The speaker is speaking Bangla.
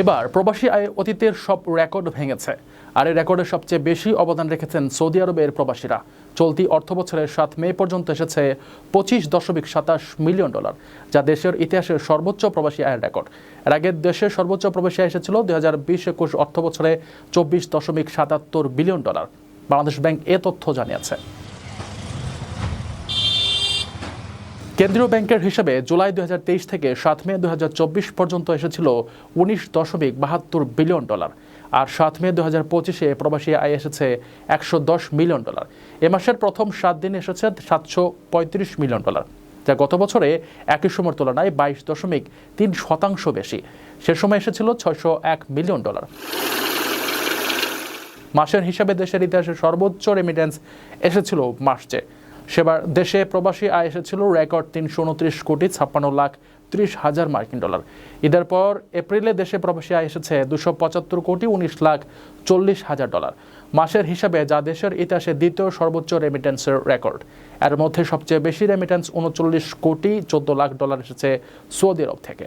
এবার প্রবাসী আয় অতীতের সব রেকর্ড ভেঙেছে। আর এই রেকর্ডে সবচেয়ে বেশি অবদান রেখেছেন সৌদি আরবের প্রবাসীরা। চলতি অর্থ বছরের সাত মে পর্যন্ত এসেছে পঁচিশ দশমিক সাতাশ মিলিয়ন ডলার, যা দেশের ইতিহাসের সর্বোচ্চ প্রবাসী আয়ের রেকর্ড। এর আগে দেশের সর্বোচ্চ প্রবাসী আয় এসেছিল দুই হাজার বিশ একুশ অর্থ বছরে চব্বিশ দশমিক সাতাত্তর বিলিয়ন ডলার। বাংলাদেশ ব্যাংক এ তথ্য জানিয়েছে। কেন্দ্রীয় ব্যাংকের হিসাবে জুলাই দু হাজার তেইশ থেকে সাত মে দু হাজার চব্বিশ পর্যন্ত এসেছিল উনিশ দশমিক বাহাত্তর বিলিয়ন ডলার আর সাত মে দু হাজার পঁচিশে প্রবাসী আয় এসেছে একশো দশ মিলিয়ন ডলার। এ মাসের প্রথম সাত দিন এসেছে সাতশো পঁয়ত্রিশ মিলিয়ন ডলার, যা গত বছরে একই সময়ের তুলনায় বাইশ দশমিক তিন শতাংশ বেশি। সে সময় এসেছিল ছয়শো এক মিলিয়ন ডলার। মাসের হিসাবে দেশের ইতিহাসে সর্বোচ্চ রেমিটেন্স এসেছিল মার্চে। সেবার দেশে প্রবাসী আয় এসেছিল রেকর্ড তিনশো উনত্রিশ কোটি ছাপ্পান্ন লাখ ত্রিশ হাজার মার্কিন ডলার। ঈদের পর এপ্রিলে দেশে প্রবাসী আয় এসেছে দুশো পঁচাত্তর কোটি উনিশ লাখ চল্লিশ হাজার ডলার। মাসের হিসাবে যা দেশের ইতিহাসে দ্বিতীয় সর্বোচ্চ রেমিটেন্সের রেকর্ড এর মধ্যে সবচেয়ে বেশি রেমিটেন্স উনচল্লিশ কোটি চোদ্দ লাখ ডলার এসেছে সৌদি আরব থেকে।